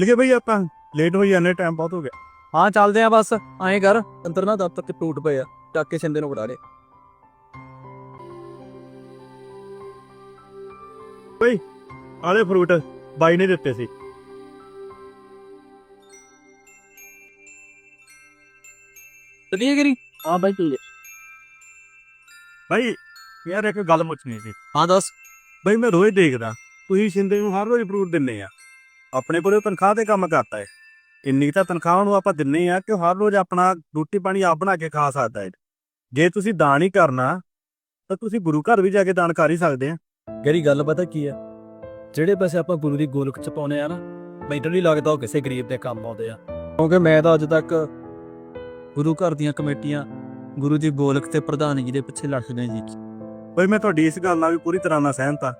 ਲਿਖੇ ਬਈ ਆਪਾਂ ਲੇਟ ਹੋਈ ਜਾਂਦੇ ਟਾਈਮ ਬਹੁਤ ਹੋ ਗਿਆ। ਹਾਂ ਚੱਲਦੇ ਆ ਬਸ ਐਂ ਕਰ ਅੰਦਰ ਨਾ ਦਫ਼ਤਰ ਤੇ ਫਰੂਟ ਪਏ ਆ ਚੱਕ ਕੇ ਛਿੰਦੇ ਨੂੰ ਫੜਾ ਦੇ। ਆਲੇ ਫਰੂਟ ਬਾਈ ਨੇ ਦਿੱਤੇ ਸੀ। ਚਲੀਏ ਗਿਰੀ ਹਾਂ ਬਾਈ ਤੂੰ ਬਾਈ ਯਾਰ ਇੱਕ ਗੱਲ ਪੁੱਛਣੀ ਸੀ। ਹਾਂ ਦੱਸ। ਬਈ ਮੈਂ ਰੋਜ਼ ਦੇਖਦਾ ਤੁਸੀਂ ਸ਼ਿੰਦੇ ਨੂੰ ਹਰ ਰੋਜ਼ ਫਰੂਟ ਦਿੰਨੇ ਆ। ਆਪਣੇ ਕੋਲੇ ਤਨਖਾਹ ਤੇ ਕੰਮ ਕਰਦਾ ਹੈ ਇੰਨੀ ਤਾਂ ਤਨਖਾਹ ਨੂੰ ਆਪਾਂ ਦਿੰਨੇ ਆ ਕਿ ਹਰ ਰੋਜ਼ ਆਪਣਾ ਰੋਟੀ ਪਾਣੀ ਆਪ ਬਣਾ ਕੇ ਖਾ ਸਕਦਾ ਹੈ ਜੇ ਤੁਸੀਂ ਦਾਨ ਹੀ ਕਰਨਾ ਤਾਂ ਤੁਸੀਂ ਗੁਰੂ ਘਰ ਵੀ ਜਾ ਕੇ ਦਾਨ ਕਰ ਹੀ ਸਕਦੇ ਆ। ਗਰੀ ਗੱਲ ਪਤਾ ਕੀ ਆ? ਜਿਹੜੇ ਪੈਸੇ ਆਪਾਂ ਗੁਰੂ ਦੀ ਗੋਲਕ ਚ ਪਾਉਨੇ ਆ ਨਾ ਮੈਨੂੰ ਨਹੀਂ ਲੱਗਦਾ ਉਹ ਕਿਸੇ ਗਰੀਬ ਦੇ ਕੰਮ ਆਉਂਦੇ ਆ। ਕਿਉਂਕਿ ਮੈਂ ਤਾਂ ਅੱਜ ਤੱਕ ਗੁਰੂ ਘਰ ਦੀਆਂ ਕਮੇਟੀਆਂ ਗੁਰੂ ਦੀ ਗੋਲਕ ਤੇ ਪ੍ਰਧਾਨਗੀ ਦੇ ਪਿੱਛੇ ਲੜਦੇ ਜੀ। ਬਈ ਮੈਂ ਤੁਹਾਡੀ ਇਸ ਗੱਲ ਨਾਲ ਵੀ ਪੂਰੀ ਤਰ੍ਹਾਂ ਨਾਲ ਸਹਿਮਤ ਆ।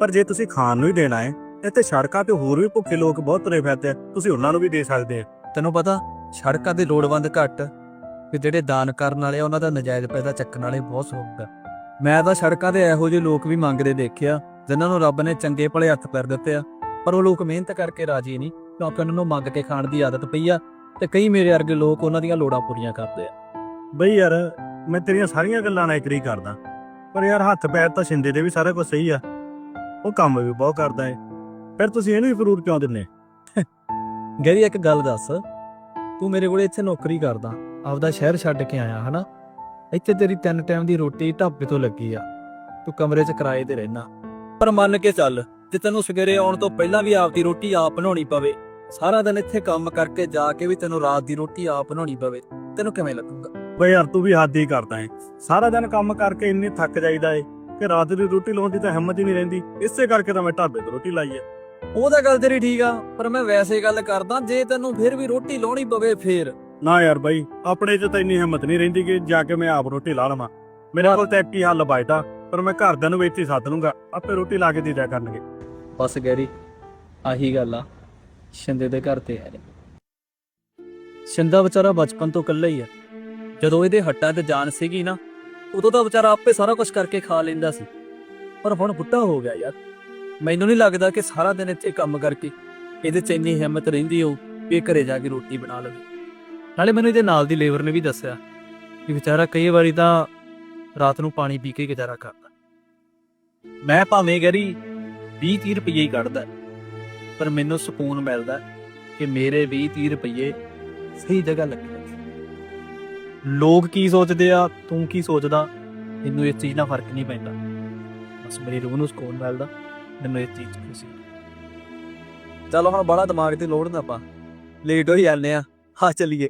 ਪਰ ਜੇ ਤੁਸੀਂ ਖਾਣ ਨੂੰ ਹੀ ਦੇਣਾ ਹੈ ਇੱਥੇ ਸੜਕਾਂ ਤੇ ਹੋਰ ਵੀ ਭੁੱਖੇ ਲੋਕ ਬਹੁਤ ਤੁਰੇ ਫਿਰਦੇ ਆ। ਤੁਸੀਂ ਉਹਨਾਂ ਨੂੰ ਵੀ ਦੇ ਸਕਦੇ ਆ। ਤੈਨੂੰ ਪਤਾ ਸੜਕਾਂ ਦੇ ਲੋੜਵੰਦ ਘੱਟ ਤੇ ਜਿਹੜੇ ਦਾਨ ਕਰਨ ਵਾਲੇ ਆ ਉਹਨਾਂ ਦਾ ਨਜਾਇਜ਼ ਪੈਸਾ ਚੱਕਣ ਵਾਲੇ ਬਹੁਤ ਹੋਊਗਾ ਮੈਂ ਤਾਂ ਸੜਕਾਂ ਤੇ ਇਹੋ ਜਿਹੇ ਲੋਕ ਵੀ ਮੰਗਦੇ ਦੇਖਿਆ ਜਿਨ੍ਹਾਂ ਨੂੰ ਰੱਬ ਨੇ ਚੰਗੇ ਭਲੇ ਹੱਥ ਪੈਰ ਦਿੱਤੇ ਆ। ਪਰ ਉਹ ਲੋਕ ਮਿਹਨਤ ਕਰਕੇ ਰਾਜੀ ਨਹੀਂ ਕਿਉਂਕਿ ਉਹਨਾਂ ਨੂੰ ਮੰਗ ਕੇ ਖਾਣ ਦੀ ਆਦਤ ਪਈ ਆ ਤੇ ਕਈ ਮੇਰੇ ਵਰਗੇ ਲੋਕ ਉਹਨਾਂ ਦੀਆਂ ਲੋੜਾਂ ਪੂਰੀਆਂ ਕਰਦੇ ਆ। ਬਈ ਯਾਰ ਮੈਂ ਤੇਰੀਆਂ ਸਾਰੀਆਂ ਗੱਲਾਂ ਨਾਲ ਐਗਰੀ ਕਰਦਾ। ਪਰ ਯਾਰ ਹੱਥ ਪੈਰ ਤਾਂ ਛਿੰਦੇ ਦੇ ਵੀ ਸਾਰਾ ਕੁਝ ਸਹੀ ਆ। ਉਹ ਕੰਮ ਵੀ ਬਹੁਤ ਕਰਦਾ ਹੈ ਫਿਰ ਤੁਸੀਂ ਇਹਨੂੰ ਵੀ ਫਰੂਟ ਕਿਉਂ ਦਿੰਨੇ ਗੈਰੀ ਇੱਕ ਗੱਲ ਦੱਸ। ਤੂੰ ਮੇਰੇ ਕੋਲੇ ਇੱਥੇ ਨੌਕਰੀ ਕਰਦਾ। ਆਪਦਾ ਸ਼ਹਿਰ ਛੱਡ ਕੇ ਆਇਆ ਹਨਾ? ਇੱਥੇ ਤੇਰੀ ਤਿੰਨ ਟਾਈਮ ਦੀ ਰੋਟੀ ਢਾਬੇ ਤੋਂ ਲੱਗੀ ਆ। ਤੂੰ ਕਮਰੇ 'ਚ ਕਿਰਾਏ ਤੇ ਰਹਿਣਾ ਪਰ ਮੰਨ ਕੇ ਚੱਲ ਜੇ ਤੈਨੂੰ ਸਵੇਰੇ ਆਉਣ ਤੋਂ ਪਹਿਲਾਂ ਵੀ ਆਪਦੀ ਰੋਟੀ ਆਪ ਬਣਾਉਣੀ ਪਵੇ ਸਾਰਾ ਦਿਨ ਇੱਥੇ ਕੰਮ ਕਰਕੇ ਜਾ ਕੇ ਵੀ ਤੈਨੂੰ ਰਾਤ ਦੀ ਰੋਟੀ ਆਪ ਬਣਾਉਣੀ ਪਵੇ ਤੈਨੂੰ ਕਿਵੇਂ ਲੱਗੂਗਾ? ਬਈ ਯਾਰ ਤੂੰ ਵੀ ਹੱਦ ਹੀ ਕਰਦਾ ਹੈ ਸਾਰਾ ਦਿਨ ਕੰਮ ਕਰਕੇ ਇੰਨੀ ਥੱਕ ਜਾਈਦਾ ਏ ਕਿ ਰਾਤ ਦੀ ਰੋਟੀ ਲਾਉਣ ਦੀ ਤਾਂ ਹਿੰਮਤ ਹੀ ਨਹੀਂ ਰਹਿੰਦੀ। ਇਸੇ ਕਰਕੇ ਤਾਂ ਮੈਂ ਢਾਬੇ ਤੋਂ ਰੋਟੀ ਲਾਈ ਹੈ ਉਹ ਤਾਂ ਗੱਲ ਤੇਰੀ ਠੀਕ ਆ ਪਰ ਮੈਂ ਵੈਸੇ ਗੱਲ ਕਰਦਾ ਜੇ ਤੈਨੂੰ ਫਿਰ ਵੀ ਰੋਟੀ ਲਾਉਣੀ ਪਵੇ ਫੇਰ। ਨਾ ਯਾਰ ਬਾਈ ਆਪਣੇ 'ਚ ਤਾਂ ਇੰਨੀ ਹਿੰਮਤ ਨਹੀਂ ਰਹਿੰਦੀ ਕਿ ਜਾ ਕੇ ਮੈਂ ਆਪ ਰੋਟੀ ਲਾ ਲਵਾਂ। ਮੇਰੇ ਕੋਲ ਤਾਂ ਇੱਕ ਹੀ ਹੱਲ ਬਚਦਾ ਪਰ ਮੈਂ ਘਰਦਿਆਂ ਨੂੰ ਵੀ ਇੱਥੇ ਹੀ ਸੱਦ ਲੂੰਗਾ ਆਪੇ ਰੋਟੀ ਲਾ ਕੇ ਦੇ ਦਿਆ ਕਰਨਗੇ। ਬਸ ਗੈਰੀ ਆਹੀ ਗੱਲ ਆ ਸ਼ਿੰਦੇ ਦੇ ਘਰ ਤੇ ਹੈ ਸ਼ਿੰਦਾ ਵਿਚਾਰਾ ਬਚਪਨ ਤੋਂ ਇਕੱਲਾ ਹੀ ਆ। ਜਦੋਂ ਇਹਦੇ ਹੱਟਾਂ ਤੇ ਜਾਨ ਸੀਗੀ ਨਾ ਉਦੋਂ ਤਾਂ ਵਿਚਾਰਾ ਆਪੇ ਸਾਰਾ ਕੁਝ ਕਰਕੇ ਖਾ ਲੈਂਦਾ ਸੀ। ਪਰ ਹੁਣ ਬੁੱਢਾ ਹੋ ਗਿਆ ਯਾਰ। ਮੈਨੂੰ ਨਹੀਂ ਲੱਗਦਾ ਕਿ ਸਾਰਾ ਦਿਨ ਇੱਥੇ ਕੰਮ ਕਰਕੇ ਇਹਦੇ 'ਚ ਇੰਨੀ ਹਿੰਮਤ ਰਹਿੰਦੀ ਹੋ ਵੀ ਇਹ ਘਰੇ ਜਾ ਕੇ ਰੋਟੀ ਬਣਾ ਲਵੇ। ਨਾਲੇ ਮੈਨੂੰ ਇਹਦੇ ਨਾਲ ਦੀ ਲੇਬਰ ਨੇ ਵੀ ਦੱਸਿਆ ਕਿ ਵਿਚਾਰਾ ਕਈ ਵਾਰੀ ਤਾਂ ਰਾਤ ਨੂੰ ਪਾਣੀ ਪੀ ਕੇ ਗੁਜ਼ਾਰਾ ਕਰਦਾ। ਮੈਂ ਭਾਵੇਂ ਗਰੀ 20 30 ਰੁਪਏ ਹੀ ਕੱਢਦਾ, ਪਰ ਮੈਨੂੰ ਸਕੂਨ ਮਿਲਦਾ ਕਿ ਮੇਰੇ 20 30 ਰੁਪਏ ਸਹੀ ਜਗ੍ਹਾ ਲੱਗੇ ਲੋਕ ਕੀ ਸੋਚਦੇ ਆ, ਤੂੰ ਕੀ ਸੋਚਦਾ? ਮੈਨੂੰ ਇਸ ਚੀਜ਼ ਨਾਲ ਫ਼ਰਕ ਨਹੀਂ ਪੈਂਦਾ। ਬਸ ਮੇਰੀ ਰੂਹ ਨੂੰ ਸਕੂਨ ਮਿਲਦਾ। ਮੈਨੂੰ ਇਹ ਚੀਜ਼ 'ਚ ਖੁਸ਼ੀ ਚਲੋ ਹੁਣ ਬੜਾ ਦਿਮਾਗ ਤੇ ਲੋੜ ਨਾ ਆਪਾਂ। ਲੇਟ ਹੋਈ ਜਾਂਦੇ ਆ। ਹਾਂ ਚਲੀਏ।